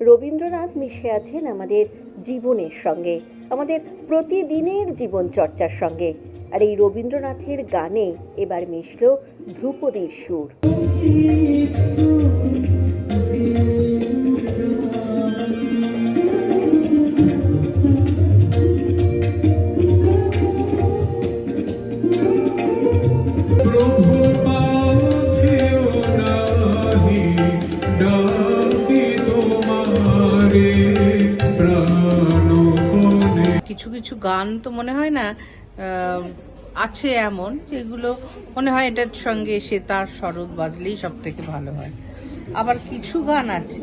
রবীন্দ্রনাথ মিশে আছেন আমাদের জীবনের সঙ্গে, আমাদের প্রতিদিনের জীবন চর্চার সঙ্গে। আর এই রবীন্দ্রনাথের গানে এবার মিশল ধ্রুপদীর সুর। কিছু কিছু গান তো মনে হয় না আছে এমন যেগুলো মনে হয় এটার সঙ্গে সে তার শরৎ বাজলেই সব থেকে ভালো হয় আবার কিছু গান আছে,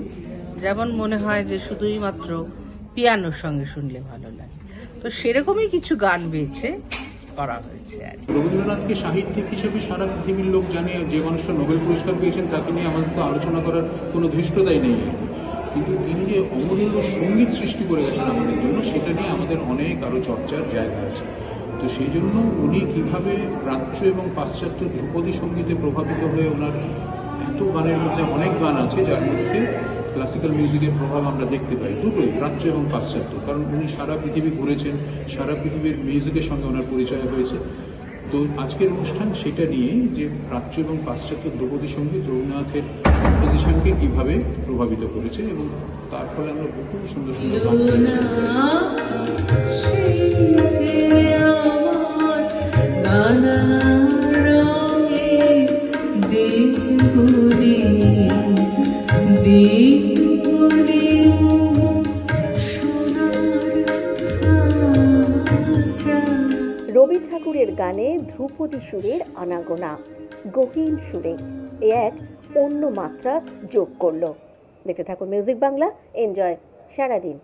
যেমন মনে হয় যে শুধুই মাত্র পিয়ানোর সঙ্গে শুনলে ভালো লাগে তো সেরকমই কিছু গান বেছে করা হয়েছে আর। রবীন্দ্রনাথকে সাহিত্যিক হিসেবে সারা পৃথিবীর লোক জানে যে মানুষটা নোবেল পুরস্কার পেয়েছেন তাকে নিয়ে আমাদের তো আলোচনা করার কোনো ধৃষ্টতাই নেই। কিন্তু তিনি যে অমূল্য সংগীত সৃষ্টি করে গেছেন আমাদের জন্য, সেটা নিয়ে আমাদের অনেক আরও চর্চার জায়গা আছে। তো সেই জন্য উনি কীভাবে প্রাচ্য এবং পাশ্চাত্য ধ্রুপদী সঙ্গীতে প্রভাবিত হয়ে ওনার এত গানের মধ্যে অনেক গান আছে, যার মধ্যে ক্লাসিক্যাল মিউজিকের প্রভাব আমরা দেখতে পাই। দুটোই, প্রাচ্য এবং পাশ্চাত্য। কারণ উনি সারা পৃথিবী ঘুরেছেন, সারা পৃথিবীর মিউজিকের সঙ্গে ওনার পরিচয় হয়েছে। তো আজকের অনুষ্ঠান সেটা নিয়ে যে প্রাচ্য এবং পাশ্চাত্য ধ্রুপদী সংগীত রবীন্দ্রনাথের কম্পোজিশনকে কীভাবে প্রভাবিত করেছে এবং তার ফলে আমরা বহু সুন্দর সুন্দর গান পেয়েছি। রবি ঠাকুরের গানে ধ্রুপদী সুরের আনাগোনা, গহীন সুরে। এ এক অন্য মাত্রা যোগ করল। দেখতে থাকুন মিউজিক বাংলা এনজয় সারাদিন।